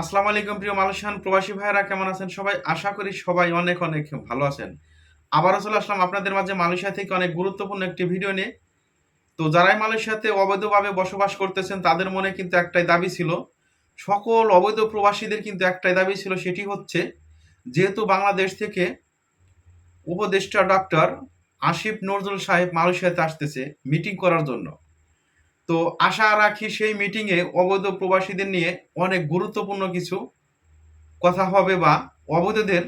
আসসালামু আলাইকুম প্রিয় মালয়েশিয়ান প্রবাসী ভাইয়েরা, কেমন আছেন সবাই? আশা করি সবাই অনেক অনেক ভালো আছেন। আবারও চলে আসলাম আপনাদের মাঝে মালয়েশিয়া থেকে অনেক গুরুত্বপূর্ণ একটি ভিডিও নিয়ে। তো যারাই মালয়েশিয়াতে অবৈধভাবে বসবাস করতেছেন, তাদের মনে কিন্তু একটাই দাবি ছিল, সকল অবৈধ প্রবাসীদের কিন্তু একটাই দাবি ছিল, সেটি হচ্ছে যেহেতু বাংলাদেশ থেকে উপদেষ্টা ডক্টর আসিফ নজরুল সাহেব মালয়েশিয়াতে আসতেছে মিটিং করার জন্য। তো আশা রাখি সেই মিটিংয়ে অবৈধ প্রবাসীদের নিয়ে অনেক গুরুত্বপূর্ণ কিছু কথা হবে বা অবৈধদের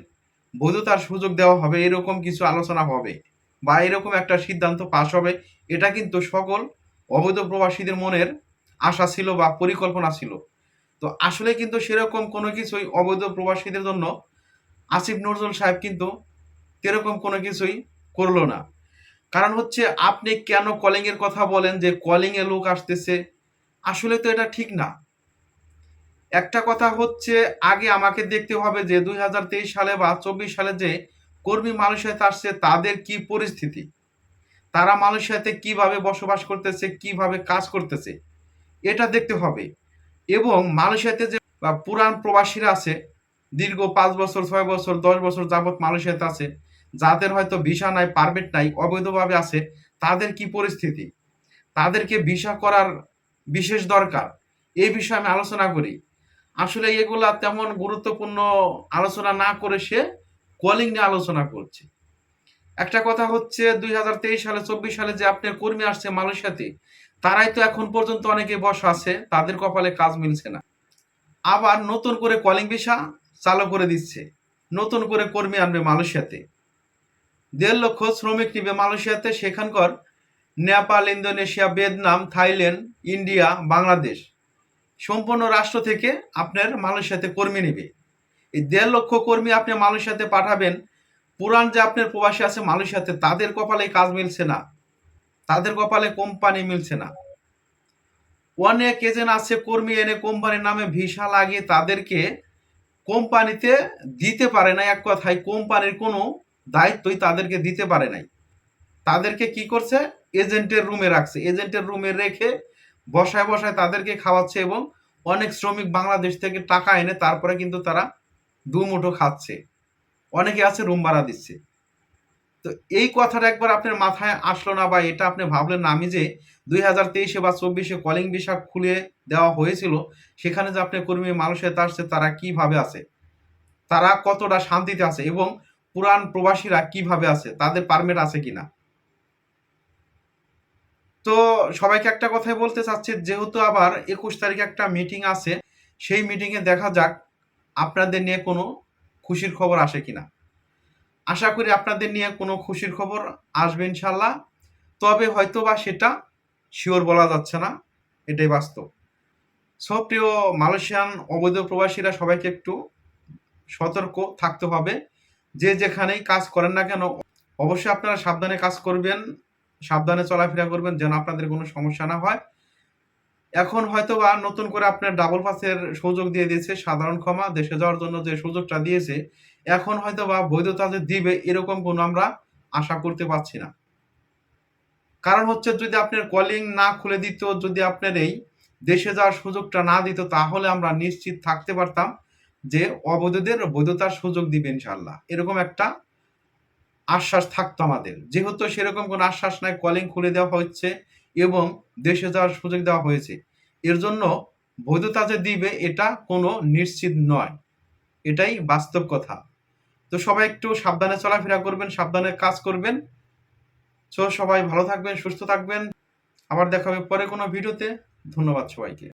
বৈধতার সুযোগ দেওয়া হবে, এরকম কিছু আলোচনা হবে বা এরকম একটা সিদ্ধান্ত পাশ হবে, এটা কিন্তু সকল অবৈধ প্রবাসীদের মনের আশা ছিল বা পরিকল্পনা ছিল। তো আসলে কিন্তু সেরকম কোনো কিছুই অবৈধ প্রবাসীদের জন্য আসিফ নজরুল সাহেব কিন্তু সেরকম কোনো কিছুই করল না। কারণ হচ্ছে আপনি কেন কলিং এর কথা বলেন যে কলিং এ লোক আসতেছে? আসলে তো এটা ঠিক না। একটা কথা হচ্ছে, আগে আমাকে দেখতে হবে যে দুই হাজার তেইশ সালে বা চব্বিশ সালে যে কর্মী মালয়েশিয়াতে আসছে, তাদের কি পরিস্থিতি? তারা মালয়েশিয়াতে কীভাবে বসবাস করতেছে, কীভাবে কাজ করতেছে? এটা দেখতে হবে। এবং মালয়েশিয়াতে যে পুরান প্রবাসীরা আছে, দীর্ঘ পাঁচ বছর, ছয় বছর, দশ বছর যাবৎ মালয়েশিয়াতে আছে যাদের হয়তো ভিসা নাই পারমিট নাই, অবৈধভাবে আছে, তাদের কি পরিস্থিতি? তাদেরকে ভিসা করার বিশেষ দরকার? এই বিষয়ে আমি আলোচনা করি। আসলে এগুলা তেমন গুরুত্বপূর্ণ আলোচনা না করে সে কলিং নিয়ে আলোচনা করছে। একটা কথা হচ্ছে, দুই হাজার তেইশ সালে, চব্বিশ সালে যে আপনার কর্মী আসছে মালয়েশিয়াতে, তারাই তো এখন পর্যন্ত অনেকে বসা আছে, তাদের কপালে কাজ মিলছে না। আবার নতুন করে কলিং ভিসা চালু করে দিচ্ছে। নতুন করে কর্মী আনবে মালয়েশিয়াতে। দেড় লক্ষ শ্রমিক নিবে মালয়েশিয়াতে, সেখানকার Nepal, Indonesia, Vietnam, Thailand, India, Bangladesh সম্পূর্ণ রাষ্ট্র থেকে আপনার মালয়েশিয়াতে কর্মী নেবে। এই দেড় লক্ষ কর্মী আপনি মালয়েশিয়াতে পাঠাবেন, পুরান যে আপনার প্রবাসী আছে মালয়েশিয়াতে, তাদের কপালে কাজ মিলছে না। তাদের কপালে কোম্পানি মিলছে না। অনেক এজেন্ট আছে কর্মী এনে কোম্পানির নামে ভিসা লাগিয়ে তাদেরকে কোম্পানিতে দিতে পারে না, এক কথায় কোম্পানির কোনো দায়িত্বই তাদেরকে দিতে পারে নাই। তাদেরকে কি করছে? এজেন্টের রুমে রাখছে। এজেন্টের রুমে রেখে বসায় বসায় তাদেরকে খাওয়াচ্ছে এবং অনেক শ্রমিক বাংলাদেশ থেকে টাকা এনে তারপরে কিন্তু তারা দু মুঠো খাচ্ছে। অনেকে আছে রুম ভাড়া দিচ্ছে। তো এই কথাটা একবার আপনার মাথায় আসলো না বা এটা আপনি ভাবলেন আমি যে দুই হাজার তেইশে বা চব্বিশে কলিং ভিসা খুলে দেওয়া হয়েছিল, সেখানে যে আপনি কর্মী মানুষের আসছে তারা কীভাবে আছে? তারা কতটা শান্তিতে আছে? এবং পুরান প্রবাসীরা কীভাবে আছে? তাদের পারমিট আছে কিনা? তো সবাইকে একটা কথাই বলতে চাচ্ছি, যেহেতু আবার একুশ তারিখে একটা মিটিং আছে, সেই মিটিংয়ে দেখা যাক আপনাদের নিয়ে কোনো খুশির খবর আসে কিনা। আশা করি আপনাদের নিয়ে কোনো খুশির খবর আসবে ইনশাল্লাহ তবে হয়তো বা সেটা শিওর বলা যাচ্ছে না, এটাই বাস্তব। সব প্রিয় মালয়েশিয়ান অবৈধ প্রবাসীরা সবাইকে একটু সতর্ক থাকতে হবে। যে যেখানেই কাজ করেন না কেন, অবশ্যই আপনারা সাবধানে কাজ করবেন, সাবধানে চলাফেরা করবেন যেন আপনাদের কোনো সমস্যা না হয়। এখন হয়তো বা নতুন করে আপনার ডাবল পাসের সুযোগ দিয়ে দিয়েছে, সাধারণ ক্ষমা, দেশে যাওয়ার জন্য যে সুযোগটা দিয়েছে, এখন হয়তো বা বৈধতা যে দিবে এরকম কোনো আমরা আশা করতে পারছি না। কারণ হচ্ছে যদি আপনার কলিং না খুলে দিত, যদি আপনার এই দেশে যাওয়ার সুযোগটা না দিত, তাহলে আমরা নিশ্চিত থাকতে পারতাম। যে অবৈধদের বৈধতার সুযোগ দিবে ইনশাল্লাহ এরকম একটা আশ্বাস থাকতো আমাদের। যেহেতু সেরকম কোনো আশ্বাস নাই, কলিং খুলে দেওয়া হচ্ছে এবং দেশে যাওয়ার সুযোগ দেওয়া হয়েছে। এর জন্য বৈধতা যে দিবে, এটা কোনো নিশ্চিত নয়। এটাই বাস্তব কথা। তো সবাই একটু সাবধানে চলাফেরা করবেন, সাবধানে কাজ করবেন। সবাই ভালো থাকবেন, সুস্থ থাকবেন। আবার দেখা হবে পরে কোনো ভিডিওতে। ধন্যবাদ সবাইকে।